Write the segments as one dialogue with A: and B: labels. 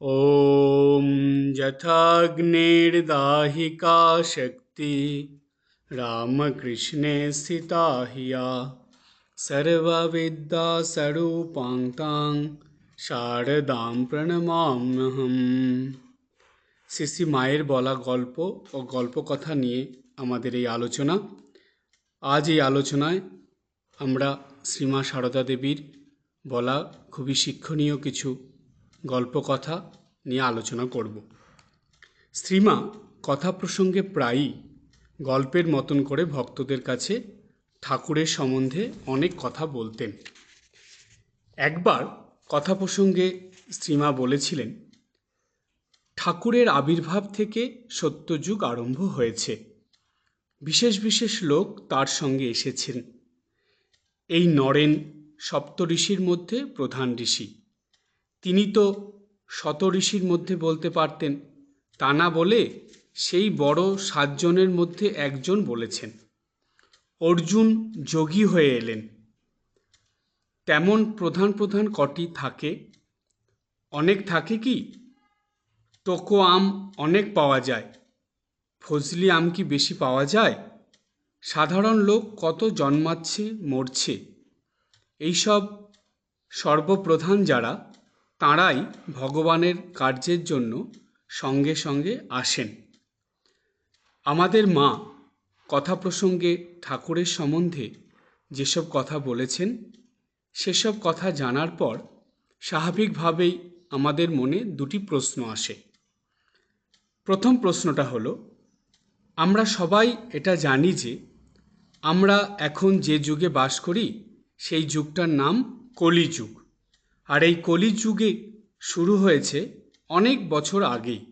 A: ॐ यथाग्निर्दाहिका शक्ति रामकृष्णे स्थिता हिया सर्वविद्यास्वरूपान्तां শারদাম প্রণমাম্যহম শ্রী শ্রী মায়ের বলা গল্প ও গল্পকথা নিয়ে আমাদের এই আলোচনা আজ এই আলোচনায় আমরা শ্রীমা সারদা দেবীর বলা খুবই শিক্ষণীয় কিছু গল্পকথা নিয়ে আলোচনা করব। শ্রীমা কথা প্রসঙ্গে প্রায়ই গল্পের মতন করে ভক্তদের কাছে ঠাকুরের সম্বন্ধে অনেক কথা বলতেন। একবার কথা প্রসঙ্গে শ্রীমা বলেছিলেন, ঠাকুরের আবির্ভাব থেকে সত্যযুগ আরম্ভ হয়েছে। বিশেষ বিশেষ লোক তার সঙ্গে এসেছেন। এই নরেন সপ্ত ঋষির মধ্যে প্রধান ঋষি। তিনি তো শত ঋষির মধ্যে বলতে পারতেন, তা না বলে সেই বড় সাতজনের মধ্যে একজন বলেছেন। অর্জুন যোগী হয়ে এলেন। তেমন প্রধান প্রধান কটি থাকে? অনেক থাকে কি? টোকো আম অনেক পাওয়া যায়। ফজলি আম কি বেশি পাওয়া যায়? সাধারণ লোক কত জন্মাচ্ছে, মরছে? এইসব সর্বপ্রধান যারা তাঁরাই ভগবানের কার্যের জন্য সঙ্গে সঙ্গে আসেন। আমাদের মা কথা প্রসঙ্গে ঠাকুরের সম্বন্ধে যেসব কথা বলেছেন, সেসব কথা জানার পর স্বাভাবিকভাবেই আমাদের মনে দুটি প্রশ্ন আসে। প্রথম প্রশ্নটা হলো, আমরা সবাই এটা জানি যে আমরা এখন যে যুগে বাস করি, সেই যুগটার নাম কলিযুগ। আর এই কলিযুগে শুরু হয়েছে অনেক বছর আগেই।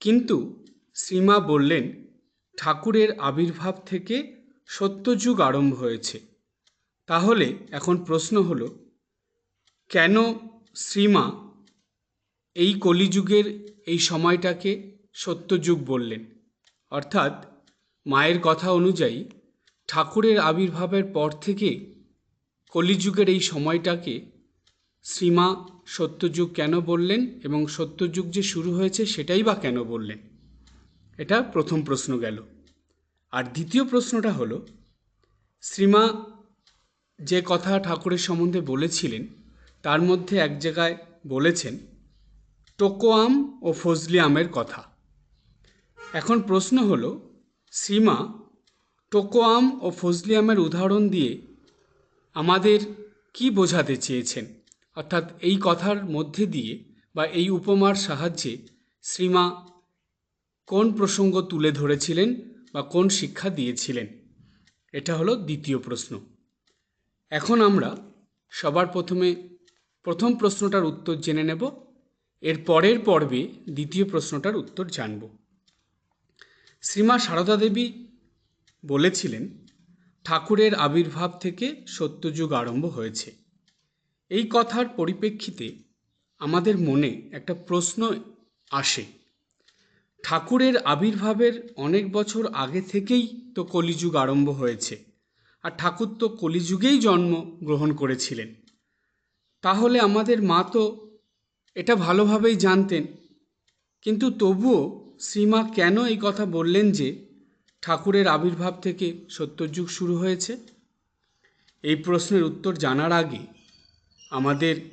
A: কিন্তু শ্রীমা বললেন, ঠাকুরের আবির্ভাব থেকে সত্যযুগ আরম্ভ হয়েছে। তাহলে এখন প্রশ্ন হলো, কেন শ্রীমা এই কলিযুগের এই সময়টাকে সত্যযুগ বললেন? অর্থাৎ মায়ের কথা অনুযায়ী ঠাকুরের আবির্ভাবের পর থেকে কলিযুগের এই সময়টাকে শ্রীমা সত্যযুগ কেন বললেন এবং সত্যযুগ যে শুরু হয়েছে সেটাই বা কেন বললেন? এটা প্রথম প্রশ্ন গেল। আর দ্বিতীয় প্রশ্নটা হলো, শ্রীমা যে কথা ঠাকুরের সম্বন্ধে বলেছিলেন, তার মধ্যে এক জায়গায় বলেছেন টোকো আম ও ফজলি আমের কথা। এখন প্রশ্ন হলো, শ্রীমা টোকো আম ও ফজলি আমের উদাহরণ দিয়ে আমাদের কি বোঝাতে চেয়েছেন? অর্থাৎ এই কথার মধ্যে দিয়ে বা এই উপমার সাহায্যে শ্রীমা কোন প্রসঙ্গ তুলে ধরেছিলেন বা কোন শিক্ষা দিয়েছিলেন? এটা হলো দ্বিতীয় প্রশ্ন। এখন আমরা সবার প্রথমে প্রথম প্রশ্নটার উত্তর জেনে নেব, এর পরের পর্বে দ্বিতীয় প্রশ্নটার উত্তর জানব। শ্রীমা সারদা দেবী বলেছিলেন, ঠাকুরের আবির্ভাব থেকে সত্যযুগ আরম্ভ হয়েছে। এই কথার পরিপ্রেক্ষিতে আমাদের মনে একটা প্রশ্ন আসে। ঠাকুরের আবির্ভাবের অনেক বছর আগে থেকেই তো কলিযুগ আরম্ভ হয়েছে, আর ঠাকুর তো কলিযুগেই জন্ম গ্রহণ করেছিলেন। তাহলে আমাদের মা তো এটা ভালোভাবেই জানতেন, কিন্তু তবুও শ্রীমা কেন এই কথা বললেন যে ঠাকুরের আবির্ভাব থেকে সত্যযুগ শুরু হয়েছে? এই প্রশ্নের উত্তর জানার আগে আমাদের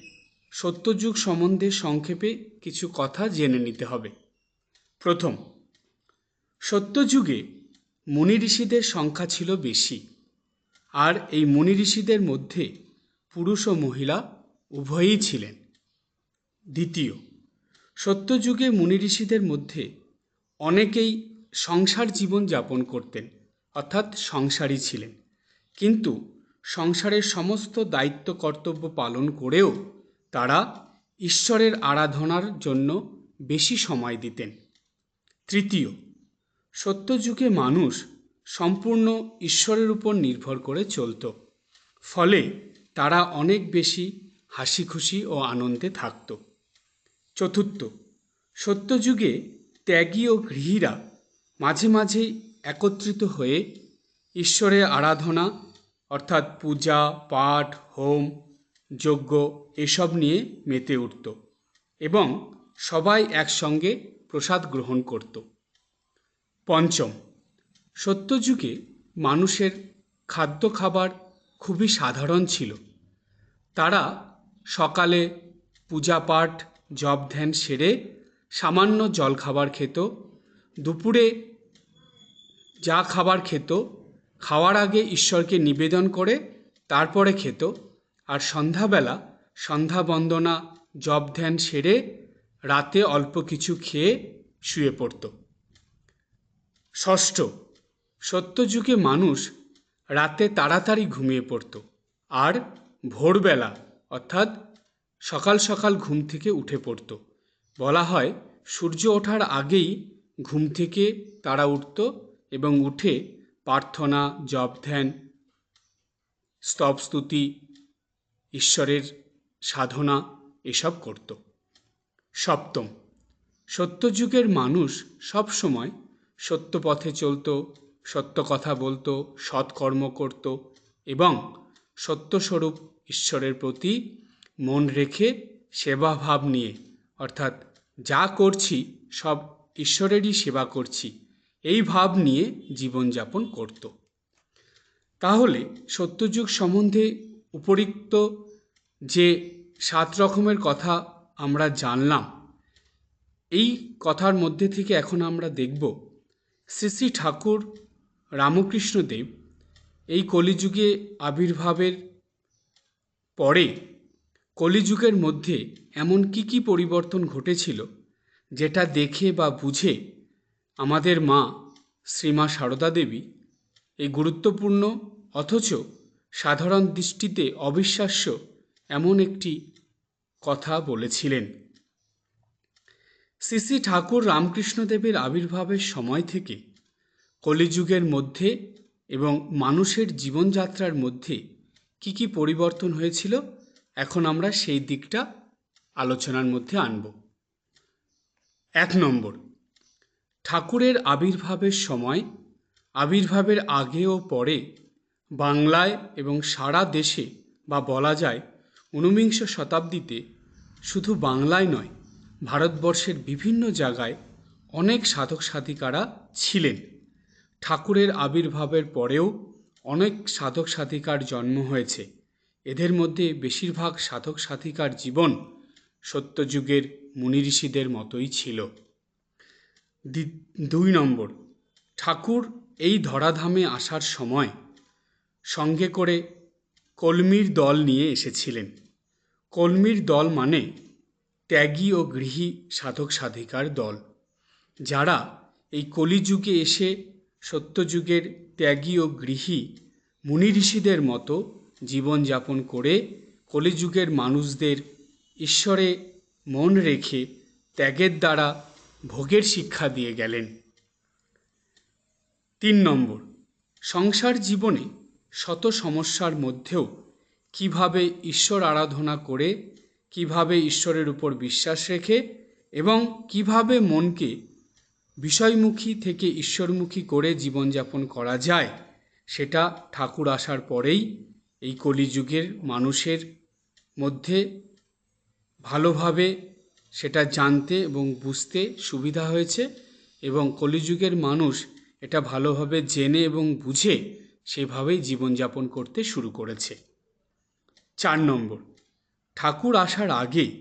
A: সত্যযুগ সম্বন্ধে সংক্ষেপে কিছু কথা জেনে নিতে হবে। প্রথম, সত্যযুগে মুনি ঋষিদের সংখ্যা ছিল বেশি, আর এই মুনি ঋষিদের মধ্যে পুরুষ ও মহিলা উভয়ই ছিলেন। দ্বিতীয়, সত্যযুগে মুনি ঋষিদের মধ্যে অনেকেই সংসার জীবন যাপন করতেন, অর্থাৎ সংসারী ছিলেন। কিন্তু সংসারের সমস্ত দায়িত্ব কর্তব্য পালন করেও তারা ঈশ্বরের আরাধনার জন্য বেশি সময় দিতেন। তৃতীয়, সত্যযুগে মানুষ সম্পূর্ণ ঈশ্বরের উপর নির্ভর করে চলত, ফলে তারা অনেক বেশি হাসি খুশি ও আনন্দে থাকত। চতুর্থ, সত্যযুগে ত্যাগী ও গৃহীরা মাঝে মাঝে একত্রিত হয়ে ঈশ্বরের আরাধনা অর্থাৎ পূজা, পাঠ, হোম, যজ্ঞ এসব নিয়ে মেতে উঠত এবং সবাই একসঙ্গে প্রসাদ গ্রহণ করত। পঞ্চম, সত্যযুগে মানুষের খাদ্য খাবার খুবই সাধারণ ছিল। তারা সকালে পূজা পাঠ, জপ ধ্যান সেরে সামান্য জলখাবার খেত, দুপুরে যা খাবার খেত খাওয়ার আগে ঈশ্বরকে নিবেদন করে, তারপরে খেত। আর সন্ধ্যাবেলা সন্ধ্যা বন্দনা, জপ ধ্যান সেরে রাতে অল্প কিছু খেয়ে শুয়ে পড়ত। ষষ্ঠ, সত্যযুগে মানুষ রাতে তাড়াতাড়ি ঘুমিয়ে পড়ত। আর ভোরবেলা, অর্থাৎ সকাল সকাল ঘুম থেকে উঠে পড়ত। বলা হয় সূর্য ওঠার আগেই ঘুম থেকে তারা উঠত এবং উঠে প্রার্থনা, জপ, ধ্যান, স্তব, স্তুতি, ঈশ্বরের সাধনা, এসব করত। সপ্তম। সত্যযুগের মানুষ সব সময় সত্য পথে চলতো সত্য কথা বলতো, সৎকর্ম করত এবং সত্যস্বরূপ ঈশ্বরের প্রতি মন রেখে সেবাভাব নিয়ে, অর্থাৎ যা করছি সব ঈশ্বরেরই সেবা করছি। এই ভাব নিয়ে জীবনযাপন করত। তাহলে সত্যযুগ সম্বন্ধে উপরিক্ত যে সাত রকমের কথা আমরা জানলাম, এই কথার মধ্যে থেকে এখন আমরা দেখব শ্রী শ্রী ঠাকুর রামকৃষ্ণদেব এই কলিযুগে আবির্ভাবের পরে কলিযুগের মধ্যে এমন কি কি পরিবর্তন ঘটেছিল যেটা দেখে বা বুঝে আমাদের মা শ্রীমা সারদা দেবী এই গুরুত্বপূর্ণ অথচ সাধারণ দৃষ্টিতে অবিশ্বাস্য এমন একটি কথা বলেছিলেন। শ্রী শ্রী ঠাকুর রামকৃষ্ণদেবের আবির্ভাবের সময় থেকে কলিযুগের মধ্যে এবং মানুষের জীবনযাত্রার মধ্যে কি কি পরিবর্তন হয়েছিল, এখন আমরা সেই দিকটা আলোচনার মধ্যে আনব। এক নম্বর ঠাকুরের আবির্ভাবের সময়, আবির্ভাবের আগে ও পরে বাংলায় এবং সারা দেশে বা বলা যায় ঊনবিংশ শতাব্দীতে শুধু বাংলায় নয়, ভারতবর্ষের বিভিন্ন জায়গায় অনেক সাধক সাধিকারা ছিলেন। ঠাকুরের আবির্ভাবের পরেও অনেক সাধক সাধিকার জন্ম হয়েছে। এদের মধ্যে বেশিরভাগ সাধক সাধিকার জীবন সত্যযুগের মুনি ঋষিদের মতোই ছিল। দুই নম্বর, ঠাকুর এই ধরাধামে আসার সময় সঙ্গে করে কলমির দল নিয়ে এসেছিলেন। কলমির দল মানে ত্যাগী ও গৃহী সাধক সাধিকার দল, যারা এই কলিযুগে এসে সত্যযুগের ত্যাগী ও গৃহী মুনি ঋষিদের মতো জীবনযাপন করে কলিযুগের মানুষদের ঈশ্বরে মন রেখে ত্যাগের দ্বারা ভোগের শিক্ষা দিয়ে গেলেন। তিন নম্বর, সংসার জীবনে শত সমস্যার মধ্যেও কীভাবে ঈশ্বর আরাধনা করে, কীভাবে ঈশ্বরের উপর বিশ্বাস রেখে এবং কীভাবে মনকে বিষয়মুখী থেকে ঈশ্বরমুখী করে জীবনযাপন করা যায়, সেটা ঠাকুর আসার পরেই এই কলিযুগের মানুষের মধ্যে ভালোভাবে সেটা জানতে এবং বুঝতে সুবিধা হয়েছে এবং কলিযুগের মানুষ এটা ভালোভাবে জেনে এবং বুঝে সেভাবেই জীবনযাপন করতে শুরু করেছে। চার নম্বর, ঠাকুর আসার আগে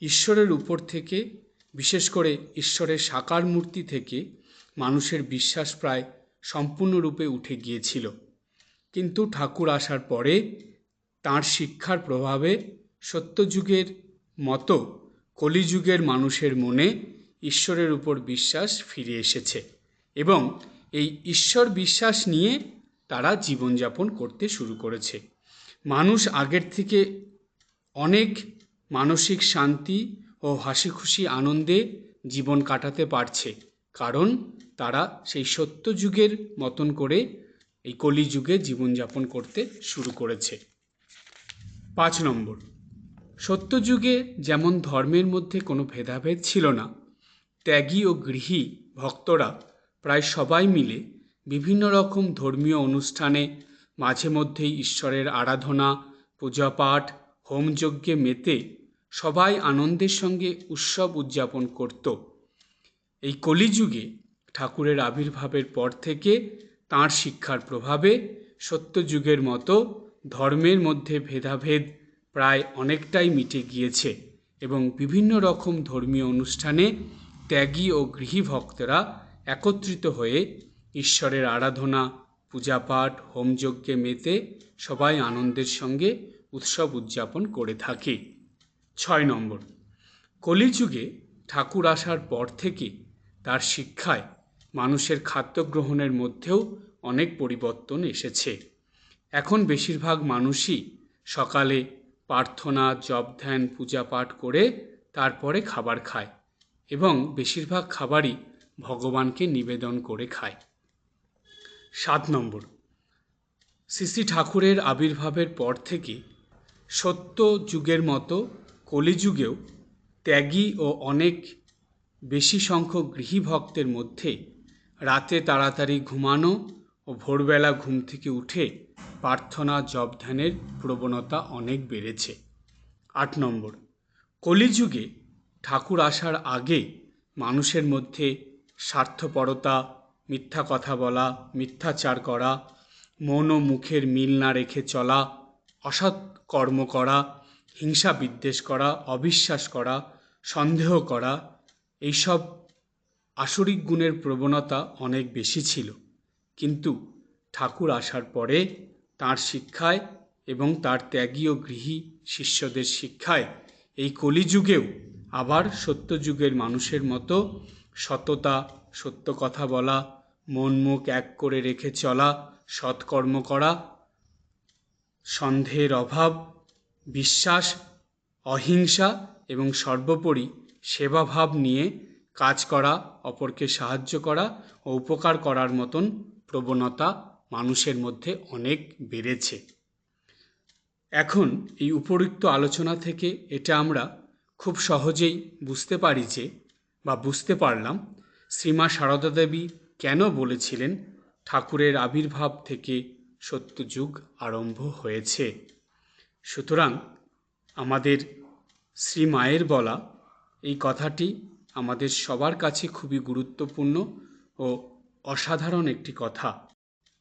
A: ঈশ্বরের উপর থেকে, বিশেষ করে ঈশ্বরের সাকার মূর্তি থেকে মানুষের বিশ্বাস প্রায় সম্পূর্ণরূপে উঠে গিয়েছিল। কিন্তু ঠাকুর আসার পরে তাঁর শিক্ষার প্রভাবে সত্যযুগের মতো কলিযুগের মানুষের মনে ঈশ্বরের উপর বিশ্বাস ফিরে এসেছে এবং এই ঈশ্বর বিশ্বাস নিয়ে তারা জীবনযাপন করতে শুরু করেছে। মানুষ আগের থেকে অনেক মানসিক শান্তি ও হাসি খুশি আনন্দে জীবন কাটাতে পারছে, কারণ তারা সেই সত্যযুগের মতন করে এই কলিযুগে জীবনযাপন করতে শুরু করেছে। পাঁচ নম্বর সত্যযুগে যেমন ধর্মের মধ্যে কোনো ভেদাভেদ ছিল না, ত্যাগী ও গৃহী ভক্তরা প্রায় সবাই মিলে বিভিন্ন রকম ধর্মীয় অনুষ্ঠানে মাঝে মধ্যেই ঈশ্বরের আরাধনা, পূজাপাঠ, হোমযজ্ঞে মেতে সবাই আনন্দের সঙ্গে উৎসব উদযাপন করত। এই কলিযুগে ঠাকুরের আবির্ভাবের পর থেকে তাঁর শিক্ষার প্রভাবে সত্যযুগের মতো ধর্মের মধ্যে ভেদাভেদ প্রায় অনেকটাই মিটে গিয়েছে এবং বিভিন্ন রকম ধর্মীয় অনুষ্ঠানে ত্যাগী ও গৃহী ভক্তরা একত্রিত হয়ে ঈশ্বরের আরাধনা, পূজাপাঠ, হোমযজ্ঞে মেতে সবাই আনন্দের সঙ্গে উৎসব উদযাপন করে থাকে। ছয় নম্বর, কলিযুগে ঠাকুর আসার পর থেকে তার শিক্ষায় মানুষের খাদ্য গ্রহণের মধ্যেও অনেক পরিবর্তন এসেছে। এখন বেশিরভাগ মানুষই সকালে প্রার্থনা, জপ, ধ্যান, পূজা পাঠ করে তারপরে খাবার খায় এবং বেশিরভাগ খাবারই ভগবানকে নিবেদন করে খায়। সাত নম্বর শ্রী ঠাকুরের আবির্ভাবের পর থেকে সত্য যুগের মতো কলিযুগেও ত্যাগী ও অনেক বেশি সংখ্যক গৃহী ভক্তের মধ্যে রাতে তাড়াতাড়ি ঘুমানো ও ভোরবেলা ঘুম থেকে উঠে প্রার্থনা জপ ধ্যানের প্রবণতা অনেক বেড়েছে। আট নম্বর, কলিযুগে ঠাকুর আসার আগে মানুষের মধ্যে স্বার্থপরতা, মিথ্যা কথা বলা, মিথ্যাচার করা, মন ও মুখের মিল না রেখে চলা, অসৎ কর্ম করা, হিংসা বিদ্বেষ করা, অবিশ্বাস করা, সন্দেহ করা, এইসব আসরিক গুণের প্রবণতা অনেক বেশি ছিল। কিন্তু ঠাকুর আসার পরে তার শিক্ষায় এবং তার ত্যাগী ও গৃহী শিষ্যদের শিক্ষায় এই কলিযুগেও আবার সত্যযুগের মানুষের মতো সততা, সত্য কথা বলা, মন মুখ এক করে রেখে চলা, সৎকর্ম করা, সন্দেহের অভাব, বিশ্বাস, অহিংসা এবং সর্বোপরি সেবাভাব নিয়ে কাজ করা, অপরকে সাহায্য করা ও উপকার করার মতন প্রবণতা মানুষের মধ্যে অনেক বেড়েছে। এখন এই উপরিক্ত আলোচনা থেকে এটা আমরা খুব সহজেই বুঝতে পারি যে, বা বুঝতে পারলাম শ্রীমা সারদা দেবী কেন বলেছিলেন ঠাকুরের আবির্ভাব থেকে সত্যযুগ আরম্ভ হয়েছে। সুতরাং আমাদের শ্রী মায়ের বলা এই কথাটি আমাদের সবার কাছে খুবই গুরুত্বপূর্ণ ও অসাধারণ একটি কথা।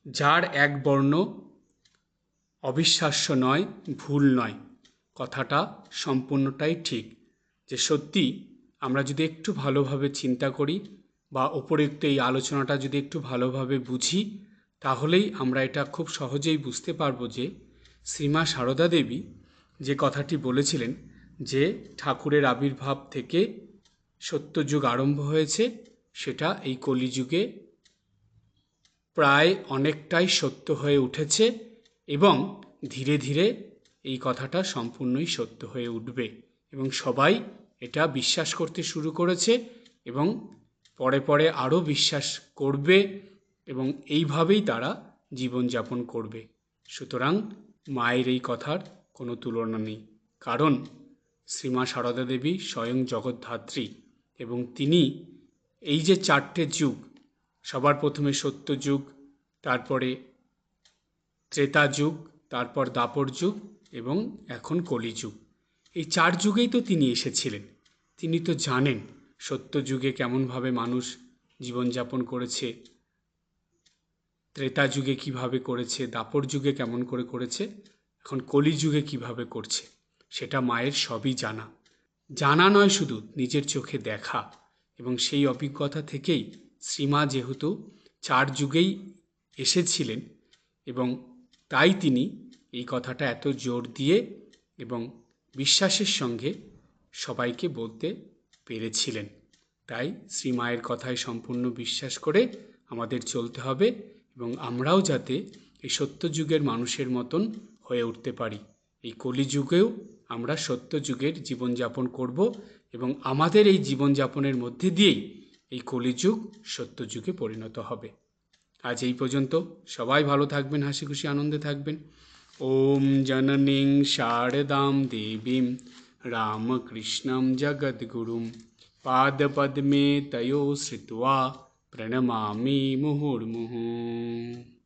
A: যার এক বর্ণ অবিশ্বাস্য নয়, ভুল নয়। কথাটা সম্পূর্ণটাই ঠিক। যে সত্যি আমরা যদি একটু ভালোভাবে চিন্তা করি বা উপরোক্ত এই আলোচনাটা যদি একটু ভালোভাবে বুঝি, তাহলেই আমরা এটা খুব সহজেই বুঝতে পারব যে শ্রীমা সারদা দেবী যে কথাটি বলেছিলেন যে ঠাকুরের আবির্ভাব থেকে সত্যযুগ আরম্ভ হয়েছে, সেটা এই কলিযুগে প্রায় অনেকটাই সত্য হয়ে উঠেছে এবং ধীরে ধীরে এই কথাটা সম্পূর্ণই সত্য হয়ে উঠবে এবং সবাই এটা বিশ্বাস করতে শুরু করেছে এবং পরে পরে আরও বিশ্বাস করবে এবং এইভাবেই তারা জীবনযাপন করবে। সুতরাং মায়ের এই কথার কোনো তুলনা নেই। কারণ শ্রীমা সারদা দেবী স্বয়ং জগৎধাত্রী এবং তিনি এই যে চারটে যুগ সবার প্রথমে সত্য যুগ, তারপরে ত্রেতা যুগ, তারপর দাপর যুগ এবং এখন কলিযুগ এই চার যুগেই তো তিনি এসেছিলেন। তিনি তো জানেন সত্য যুগে কেমনভাবে মানুষ জীবনযাপন করেছে, ত্রেতা যুগে কীভাবে করেছে, দাপর যুগে কেমন করে করেছে, এখন কলিযুগে কীভাবে করছে, সেটা মায়ের সবই জানা। জানা নয় শুধু নিজের চোখে দেখা এবং সেই অভিজ্ঞতা থেকেই শ্রীমা যেহেতু চার যুগেই এসেছিলেন এবং তাই তিনি এই কথাটা এত জোর দিয়ে এবং বিশ্বাসের সঙ্গে সবাইকে বলতে পেরেছিলেন। তাই শ্রীমায়ের কথায় সম্পূর্ণ বিশ্বাস করে আমাদের চলতে হবে এবং আমরাও যাতে এই সত্যযুগের মানুষের মতন হয়ে উঠতে পারি। এই কলিযুগেও আমরা সত্যযুগের জীবনযাপন করব এবং আমাদের এই জীবনযাপনের মধ্যে দিয়েই এই কলিযুগ সত্যযুগে পরিণত হবে। আজ এই পর্যন্ত। সবাই ভালো থাকবেন হাসি খুশি আনন্দে থাকবেন। ওম জননীং শারদাম দেবীম রামকৃষ্ণম জগদ্গুরুম। পাদপদ্মে তয়ো শ্রিত্বা প্রণমামি মুহুর্মুহুঃ।